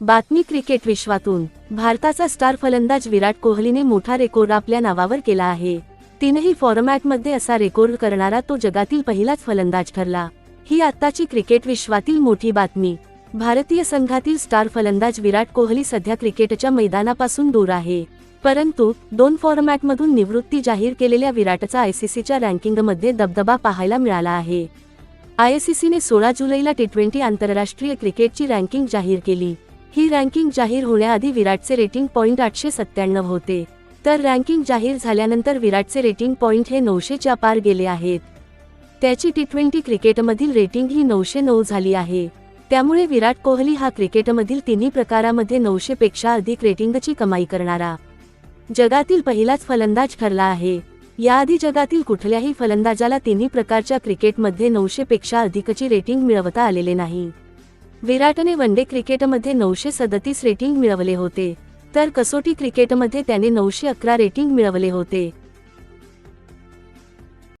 बातमी क्रिकेट विश्वातून. भारताचा स्टार फलंदाज विराट कोहलीने मोठा रेकॉर्ड आपल्या नावावर केला आहे. तीनही फॉर्मॅटमध्ये असा रेकॉर्ड करणारा तो जगातील पहिलाच फलंदाज ठरला. ही आत्ताची क्रिकेट विश्वातील मोठी बातमी. भारतीय संघातील स्टार फलंदाज विराट कोहली सध्या क्रिकेटच्या मैदानापासून दूर आहे. परंतु दोन फॉर्मॅटमधून निवृत्ती जाहीर केलेल्या विराटचा आयसीसीच्या रँकिंगमध्ये दबदबा पाहायला मिळाला आहे. आयसीसीने सोळा जुलैला टी ट्वेंटी आंतरराष्ट्रीय क्रिकेटची रँकिंग जाहीर केली. ही रँकिंग जाहीर होण्याआधी विराटचे रेटिंग पॉईंट आठशे सत्त्याण्णव होते. तर रँकिंग जाहीर झाल्यानंतर विराटचे रेटिंग पॉईंट हे नऊशेच्या पार गेले आहेत. त्याची टी ट्वेंटी क्रिकेटमधील रेटिंग ही नऊशे नऊ झाली आहे. त्यामुळे विराट कोहली हा क्रिकेटमधील तिन्ही प्रकारामध्ये नऊशेपेक्षा अधिक रेटिंगची कमाई करणारा. जगातील पहिलाच फलंदाज ठरला आहे. याआधी जगातील कुठल्याही फलंदाजाला तिन्ही प्रकारच्या क्रिकेटमध्ये नऊशेपेक्षा अधिकची रेटिंग मिळवता आलेले नाही. विराटने वनडे क्रिकेटमध्ये नऊशे सदतीस रेटिंग मिळवले होते. तर कसोटी क्रिकेटमध्ये त्याने नऊशे अकरा रेटिंग मिळवले होते.